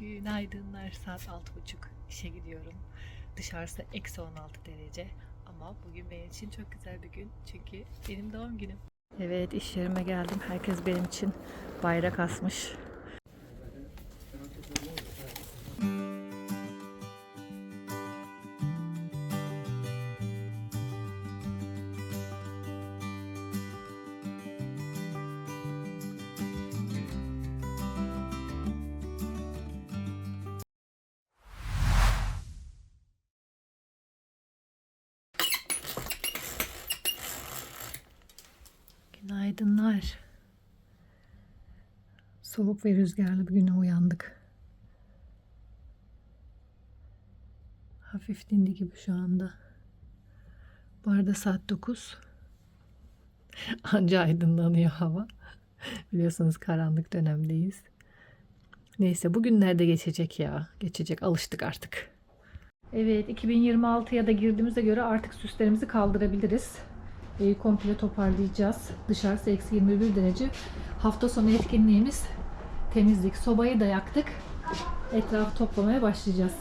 Günaydınlar. Saat 6.30. İşe gidiyorum. Dışarısı eksi 16 derece. Ama bugün benim için çok güzel bir gün. Çünkü benim doğum günüm. Evet iş yerime geldim. Herkes benim için bayrak asmış. Günaydınlar. Soğuk ve rüzgarlı bir güne uyandık. Hafif dindi gibi şu anda. Bu arada saat 9. Anca aydınlanıyor hava. Biliyorsunuz karanlık dönemdeyiz. Neyse bugünlerde geçecek ya. Geçecek alıştık artık. Evet 2026'ya da girdiğimize göre artık süslerimizi kaldırabiliriz. Evi komple toparlayacağız. Dışarısı eksi 21 derece. Hafta sonu etkinliğimiz temizlik. Sobayı da yaktık. Etrafı toplamaya başlayacağız.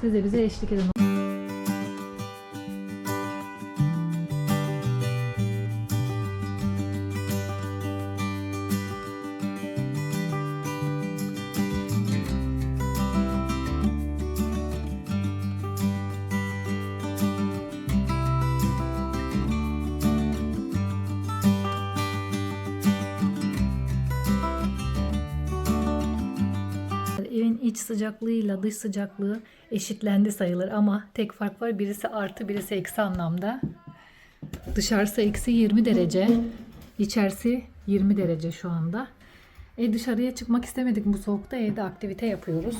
Siz de bize eşlik edin. İç sıcaklığıyla dış sıcaklığı eşitlendi sayılır ama tek fark var birisi artı birisi eksi anlamda. Dışarısı eksi 20 derece, içerisi 20 derece şu anda. E dışarıya çıkmak istemedik bu soğukta evde aktivite yapıyoruz.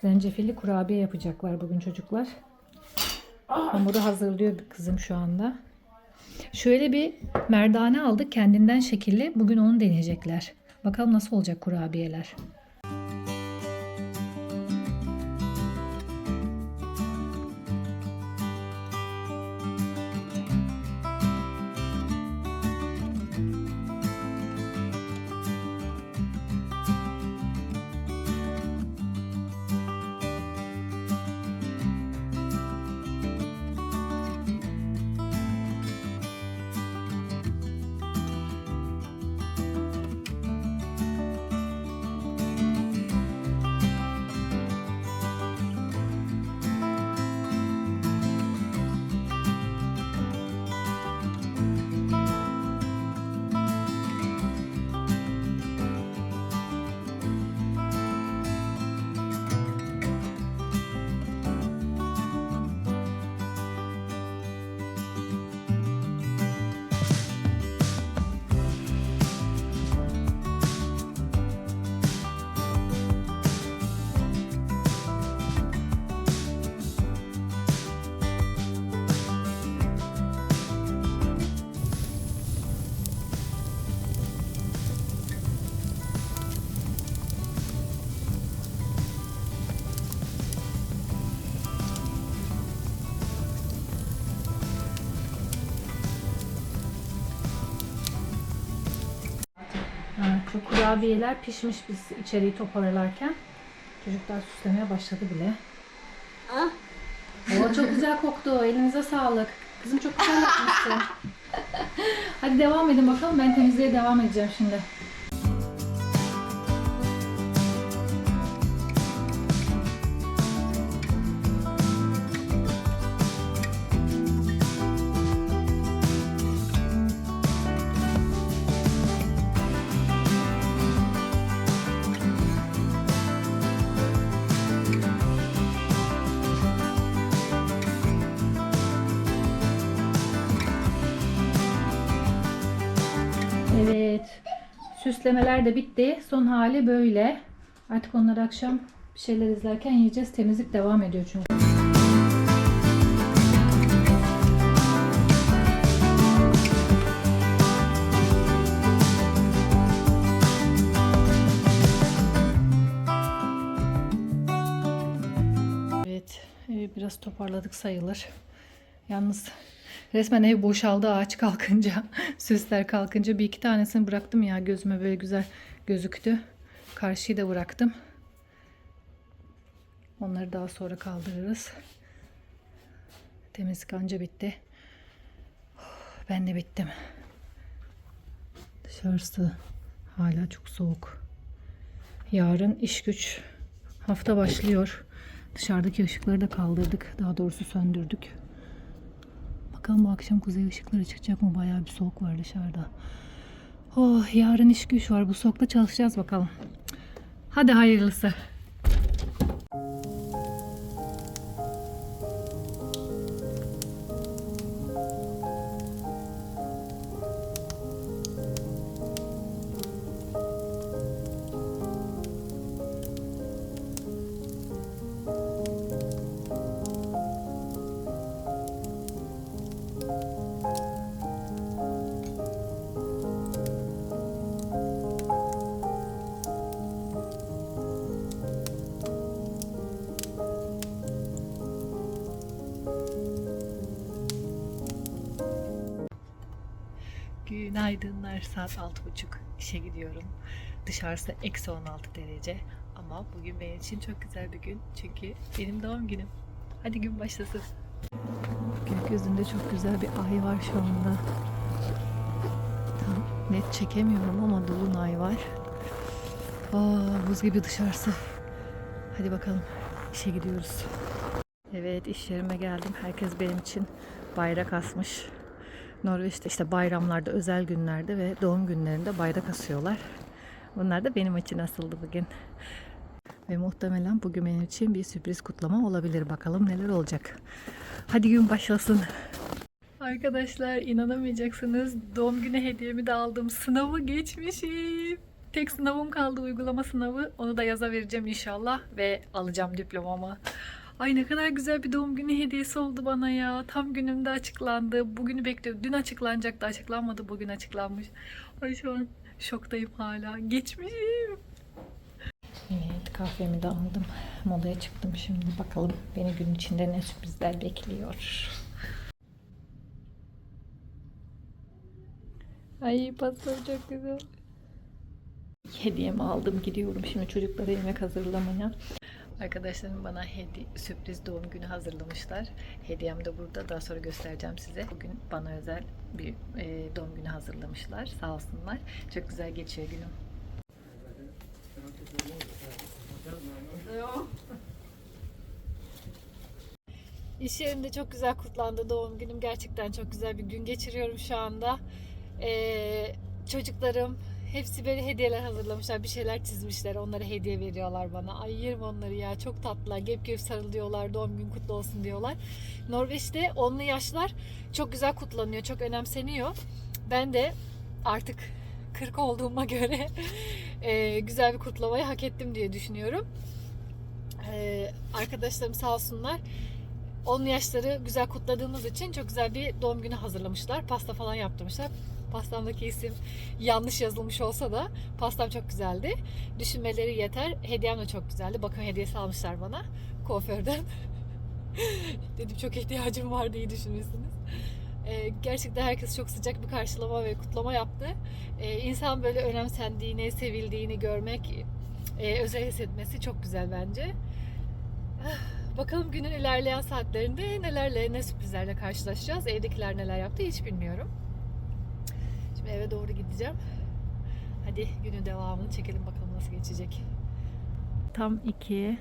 Zencefilli kurabiye yapacaklar bugün çocuklar. Hamuru hazırlıyor kızım şu anda. Şöyle bir merdane aldık kendinden şekilli. Bugün onu deneyecekler. Bakalım nasıl olacak kurabiyeler. Bu kurabiyeler pişmiş biz içeriği toparlarken. Çocuklar süslemeye başladı bile. Ah. Oo, çok güzel koktu. Elinize sağlık. Kızım çok güzel yapmışsın. Hadi devam edin bakalım. Ben temizliğe devam edeceğim şimdi. Süslemeler de bitti. Son hali böyle. Artık onları akşam bir şeyler izlerken yiyeceğiz. Temizlik devam ediyor çünkü. Evet, evi biraz toparladık sayılır. Yalnız resmen ev boşaldı ağaç kalkınca, süsler kalkınca bir iki tanesini bıraktım ya gözüme böyle güzel gözüktü. karşıyı da bıraktım. Onları daha sonra kaldırırız. Temizlik anca bitti. Ben de bittim. Dışarısı hala çok soğuk. Yarın iş güç hafta başlıyor. Dışarıdaki ışıkları da kaldırdık. Daha doğrusu söndürdük. Bakalım bu akşam kuzey ışıkları çıkacak mı? Bayağı bir soğuk var dışarıda. Oh yarın iş güç var. Bu soğukta çalışacağız bakalım. Hadi hayırlısı. Günaydınlar. Saat 6.30. İşe gidiyorum. Dışarısı eksi 16 derece. Ama bugün benim için çok güzel bir gün. Çünkü benim doğum günüm. Hadi gün başlasın. Gökyüzünde çok güzel bir ay var şu anda. Tam net çekemiyorum ama dolunay var. Aa, buz gibi dışarısı. Hadi bakalım işe gidiyoruz. Evet iş yerime geldim. Herkes benim için bayrak asmış. Norveç'te işte bayramlarda, özel günlerde ve doğum günlerinde bayrak asıyorlar. Bunlar da benim için asıldı bugün. Ve muhtemelen bugün benim için bir sürpriz kutlama olabilir. Bakalım neler olacak. Hadi gün başlasın. Arkadaşlar inanamayacaksınız. Doğum günü hediyemi de aldım. Sınavı geçmişim. Tek sınavım kaldı uygulama sınavı. Onu da yaza vereceğim inşallah ve alacağım diplomamı. Ay ne kadar güzel bir doğum günü hediyesi oldu bana ya. Tam günümde açıklandı. Bugünü bekliyorum. Dün açıklanacaktı. Açıklanmadı. Bugün açıklanmış. Ay şu an şoktayım hala. Geçmişim. Evet kahvemi de aldım. Molaya çıktım şimdi. Bakalım beni gün içinde ne sürprizler bekliyor. Ay pasta çok güzel. Hediyemi aldım gidiyorum şimdi çocuklara yemek hazırlamaya. Arkadaşlarım bana hedi sürpriz doğum günü hazırlamışlar. Hediyem de burada. Daha sonra göstereceğim size. Bugün bana özel bir e, doğum günü hazırlamışlar. Sağ olsunlar. Çok güzel geçiyor günüm. İş yerinde çok güzel kutlandı doğum günüm. Gerçekten çok güzel bir gün geçiriyorum şu anda. Ee, çocuklarım hepsi böyle hediyeler hazırlamışlar. Bir şeyler çizmişler. Onlara hediye veriyorlar bana. Ay yerim onları ya. Çok tatlılar. Gep gep sarılıyorlar. Doğum gün kutlu olsun diyorlar. Norveç'te onlu yaşlar çok güzel kutlanıyor. Çok önemseniyor. Ben de artık 40 olduğuma göre e, güzel bir kutlamayı hak ettim diye düşünüyorum. E, arkadaşlarım sağ olsunlar. 10 yaşları güzel kutladığımız için çok güzel bir doğum günü hazırlamışlar. Pasta falan yaptırmışlar. Pastamdaki isim yanlış yazılmış olsa da pastam çok güzeldi. Düşünmeleri yeter. Hediyem de çok güzeldi. Bakın hediyesi almışlar bana kuaförden. Dedim çok ihtiyacım vardı iyi düşünmüşsünüz. Ee, gerçekten herkes çok sıcak bir karşılama ve kutlama yaptı. Ee, insan böyle önemsendiğini, sevildiğini görmek, e, özel hissetmesi çok güzel bence. Bakalım günün ilerleyen saatlerinde nelerle, ne sürprizlerle karşılaşacağız. Evdekiler neler yaptı hiç bilmiyorum. Şimdi eve doğru gideceğim. Hadi günün devamını çekelim bakalım nasıl geçecek. Tam ikiye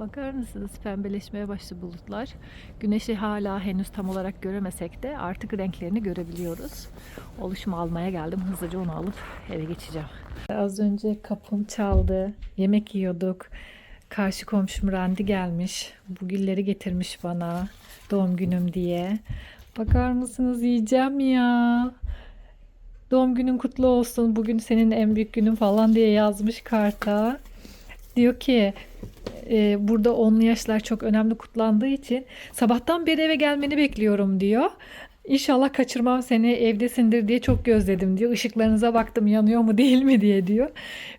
Bakar mısınız pembeleşmeye başladı bulutlar. Güneşi hala henüz tam olarak göremesek de artık renklerini görebiliyoruz. Oluşumu almaya geldim. Hızlıca onu alıp eve geçeceğim. Az önce kapım çaldı. Yemek yiyorduk. Karşı komşum Randi gelmiş. Bu gülleri getirmiş bana. Doğum günüm diye. Bakar mısınız yiyeceğim ya. Doğum günün kutlu olsun. Bugün senin en büyük günün falan diye yazmış karta. Diyor ki e, burada onlu yaşlar çok önemli kutlandığı için sabahtan beri eve gelmeni bekliyorum diyor. İnşallah kaçırmam seni evdesindir diye çok gözledim diyor. Işıklarınıza baktım yanıyor mu değil mi diye diyor.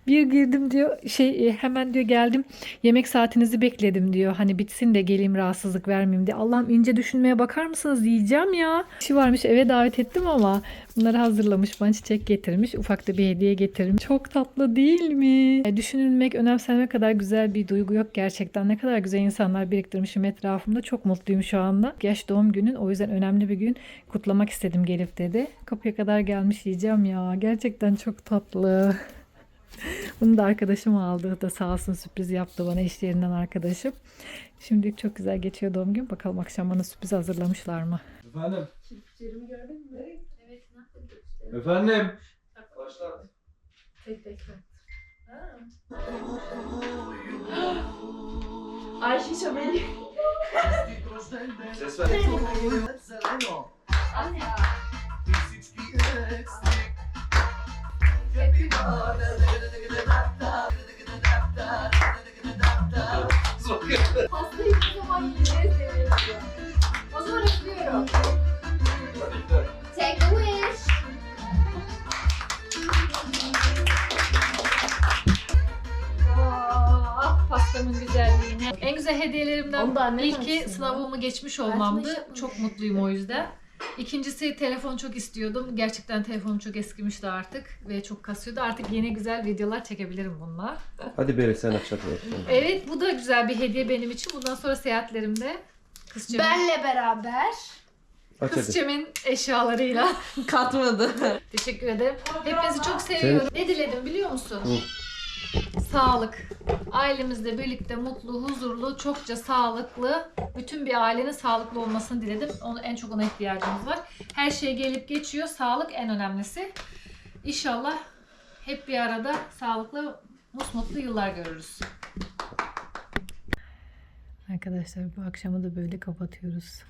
Bir girdim diyor şey e, hemen diyor geldim yemek saatinizi bekledim diyor. Hani bitsin de geleyim rahatsızlık vermeyeyim diye. Allah'ım ince düşünmeye bakar mısınız diyeceğim ya. İşi varmış eve davet ettim ama bunları hazırlamış bana çiçek getirmiş. Ufak da bir hediye getirmiş. Çok tatlı değil mi? E, Düşünülmek, önemsenme kadar güzel bir duygu yok gerçekten. Ne kadar güzel insanlar biriktirmişim etrafımda. Çok mutluyum şu anda. Yaş doğum günün o yüzden önemli bir gün kutlamak istedim gelip dedi. Kapıya kadar gelmiş diyeceğim ya. Gerçekten çok tatlı. Bunu da arkadaşım aldı da sağ olsun sürpriz yaptı bana iş yerinden arkadaşım. Şimdi çok güzel geçiyor doğum gün. Bakalım akşam bana sürpriz hazırlamışlar mı? Efendim? Kirpiklerimi gördün mü? Evet. Efendim? Başlat. Tek tek. Ayşe Şameli. Ses ver. Pastayı hiçbir zaman yiyeceğiz demiyorum. O zaman üflüyorum. Take a wish. Ah pastamın güzelliğine. En güzel hediyelerimden Onu da ilki sınavımı geçmiş olmamdı. Çok mutluyum o yüzden. İkincisi telefon çok istiyordum. Gerçekten telefonum çok eskimişti artık ve çok kasıyordu. Artık yeni güzel videolar çekebilirim bununla. Hadi Beri sen aç hadi. Evet bu da güzel bir hediye benim için. Bundan sonra seyahatlerimde kızcağımın, Benle beraber. Aç hadi. eşyalarıyla Katmadı. Teşekkür ederim. Hepinizi çok seviyorum. Ne diledim biliyor musun? Sağlık. Ailemizle birlikte mutlu, huzurlu, çokça sağlıklı, bütün bir ailenin sağlıklı olmasını diledim. Onu en çok ona ihtiyacımız var. Her şey gelip geçiyor. Sağlık en önemlisi. İnşallah hep bir arada sağlıklı, mutlu yıllar görürüz. Arkadaşlar bu akşamı da böyle kapatıyoruz.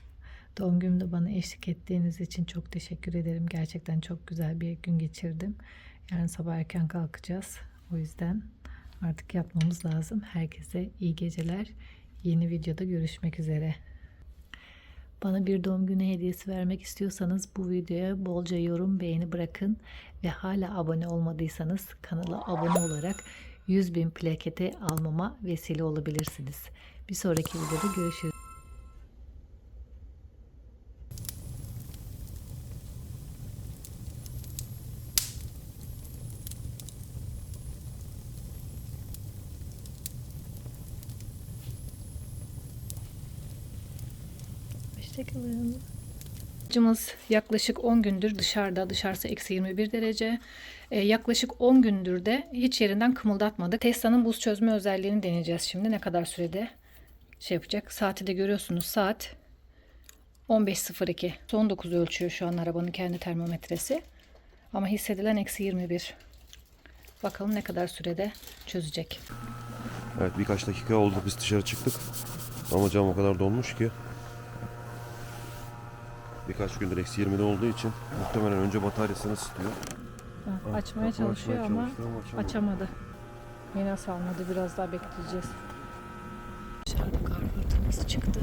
Doğum günümde bana eşlik ettiğiniz için çok teşekkür ederim. Gerçekten çok güzel bir gün geçirdim. Yarın sabah erken kalkacağız. O yüzden artık yatmamız lazım. Herkese iyi geceler. Yeni videoda görüşmek üzere. Bana bir doğum günü hediyesi vermek istiyorsanız bu videoya bolca yorum, beğeni bırakın ve hala abone olmadıysanız kanala abone olarak 100 bin plaketi almama vesile olabilirsiniz. Bir sonraki videoda görüşürüz. Hoşçakalın. Cımız yaklaşık 10 gündür dışarıda. Dışarısı eksi 21 derece. Ee, yaklaşık 10 gündür de hiç yerinden kımıldatmadık. Tesla'nın buz çözme özelliğini deneyeceğiz şimdi. Ne kadar sürede şey yapacak. Saati de görüyorsunuz. Saat 15.02. Son 9 ölçüyor şu an arabanın kendi termometresi. Ama hissedilen eksi 21. Bakalım ne kadar sürede çözecek. Evet birkaç dakika oldu biz dışarı çıktık. Ama cam o kadar donmuş ki birkaç gündür eksi 20'de olduğu için muhtemelen önce bataryasını ısıtıyor. Ha, ah, açmaya çalışıyor açmaya ama, ama açamadı. açamadı. Yine salmadı. Biraz daha bekleyeceğiz. Dışarıda kar fırtınası çıktı.